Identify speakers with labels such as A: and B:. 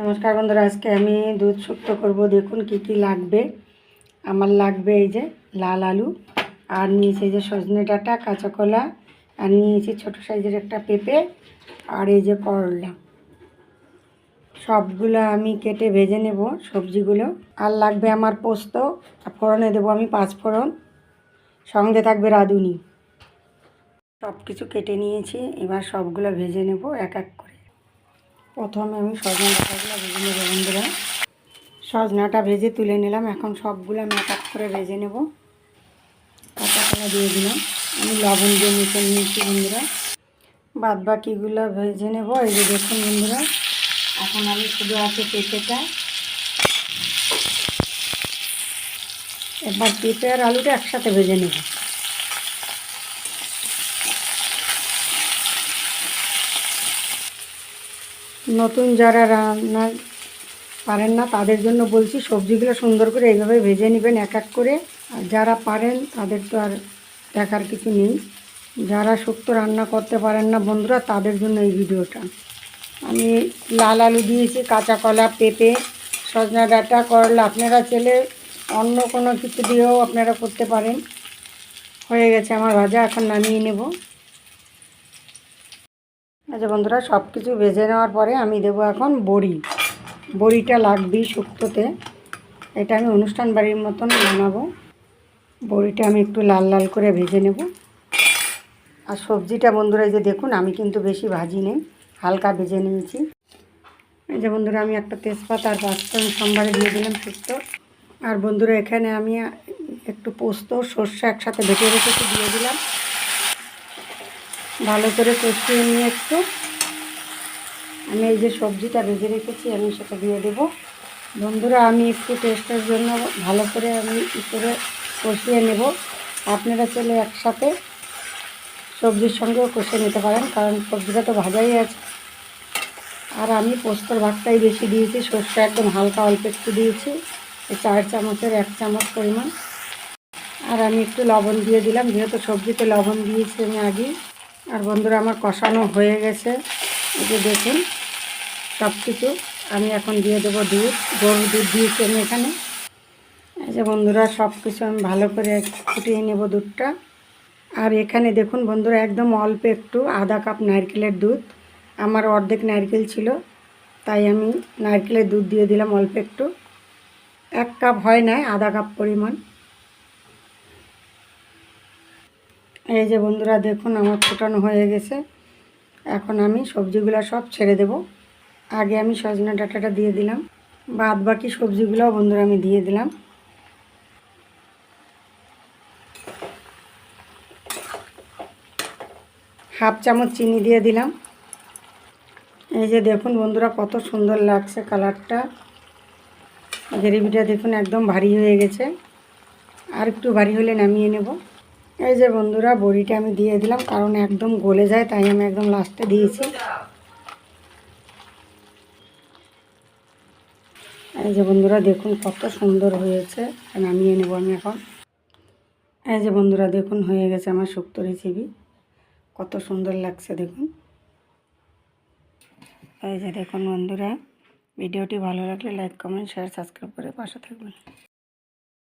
A: নমস্কার বন্ধুরা, আজকে আমি দুধ শুক্ত করব। দেখুন কি কি লাগবে। আমার লাগবে এই যে লাল আলু, আর নিয়েছি এই যে সজনে ডাঁটা, কাঁচা কলা, আর নিয়েছি ছোটো সাইজের একটা পেঁপে, আর এই যে করলা। সবগুলো আমি কেটে ভেজে নেব সবজিগুলো। আর লাগবে আমার পোস্ত ফোড়নে দেবো আমি পাঁচ ফোড়ন। সঙ্গে থাকবে রাঁধুনি। সব কিছু কেটে নিয়েছি, এবার সবগুলো ভেজে নেব এক এক করে। প্রথমে আমি সজনা ডাঁটাগুলো ভেজে নেব বন্ধুরা। সজনাটা ভেজে তুলে নিলাম। এখন সবগুলো আমি এক করে ভেজে নেব। কাঁচা কলা দিয়ে দিলাম। আমি লবণ দিয়ে মিশে নিয়েছি বন্ধুরা। বাদ বাকিগুলো ভেজে নেব। এই যে দেখুন বন্ধুরা, এখন আমি শুধু আছে পেঁপেটা। এবার পেঁপে আর আলুটা একসাথে ভেজে নেব। নতুন যারা রান্না পারেন না, তাদের জন্য বলছি সবজিগুলো সুন্দর করে এইভাবে ভেজে নেবেন এক এক করে। আর যারা পারেন, তাদের তো আর দেখার কিছু নেই। যারা শুক্তো রান্না করতে পারেন না বন্ধুরা, তাদের জন্য এই ভিডিওটা। আমি লাল আলু দিয়েছি, কাঁচা কলা, পেঁপে, সজনা ডাটা, করলা। আপনারা চেলে অন্য কোনো কিছু দিয়েও আপনারা করতে পারেন। হয়ে গেছে আমার ভাজা, এখন নামিয়ে নেব। আচ্ছা বন্ধুরা সব কিছু ভেজে নেওয়ার পরে আমি দেবো এখন বড়ি। বড়িটা লাগবেই শুক্তোতে। এটা আমি অনুষ্ঠান বাড়ির মতন বানাবো। বড়িটা আমি একটু লাল লাল করে ভেজে নেব। আর সবজিটা বন্ধুরা, এই যে দেখুন, আমি কিন্তু বেশি ভাজি নেই, হালকা ভেজে নিয়েছি। এই যে বন্ধুরা, আমি একটা তেজপাতা আর পাঁচফোড়ন সোমবারে দিয়ে দিলাম শুক্তো। আর বন্ধুরা, এখানে আমি একটু পোস্ত, সর্ষে একসাথে বেটে রেখেছি, দিয়ে দিলাম। ভালো করে কষিয়ে নিয়ে একটু। আমি এই যে সবজিটা ভেজে রেখেছি, আমি সেটা দিয়ে দেবো। বন্ধুরা, আমি একটু টেস্টের জন্য ভালো করে আমি করে কষিয়ে নেব। আপনারা চলে একসাথে সবজির সঙ্গেও কষে নিতে পারেন, কারণ সবজিটা তো ভাজাই আছে। আর আমি পোস্তর ভাগটাই বেশি দিয়েছি, সর্ষে একদম হালকা অল্প একটু দিয়েছি চার চামচের এক চামচ পরিমাণ। আর আমি একটু লবণ দিয়ে দিলাম, যেহেতু সবজিতে লবণ দিয়েছি আমি আগেই। আর বন্ধুরা, আমার কষানো হয়ে গেছে। এই যে দেখুন সব কিছু আমি এখন দিয়ে দেবো দুধ, গরুর দুধ দিয়েছি আমি এখানে। এই যে বন্ধুরা সব কিছু আমি ভালো করে ফুটিয়ে নেব দুধটা। আর এখানে দেখুন বন্ধুরা, একদম অল্প একটু আধা কাপ নারকেলের দুধ। আমার অর্ধেক নারকেল ছিল, তাই আমি নারকেলের দুধ দিয়ে দিলাম অল্প একটু। এক কাপ হয় না আধা কাপ পরিমাণ। এই যে বন্ধুরা দেখুন আমার ফোটানো হয়ে গেছে। এখন আমি সবজিগুলো সব ছেড়ে দেব। আগে আমি সজনা ডাঁটাটা দিয়ে দিলাম। বাদ বাকি সবজিগুলোও বন্ধুরা আমি দিয়ে দিলাম। হাফ চামচ চিনি দিয়ে দিলাম। এই যে দেখুন বন্ধুরা কত সুন্দর লাগছে কালারটা। গ্রেভিটা দেখুন একদম ভারী হয়ে গেছে। আর একটু ভারী হলে নামিয়ে নেব। এই যে বন্ধুরা, বড়িটা আমি দিয়ে দিলাম, কারণ একদম গলে যায়, তাই আমি একদম লাস্টে দিয়েছি। এই যে বন্ধুরা, দেখুন কত সুন্দর হয়েছে নামিয়ে নেব আমি এখন। এই যে বন্ধুরা, দেখুন হয়ে গেছে আমার শুক্তো রেসিপি কত সুন্দর লাগছে, দেখুন। এই যে দেখুন বন্ধুরা, ভিডিওটি ভালো লাগলে লাইক কমেন্ট শেয়ার সাবস্ক্রাইব করে পাশে থাকবেন।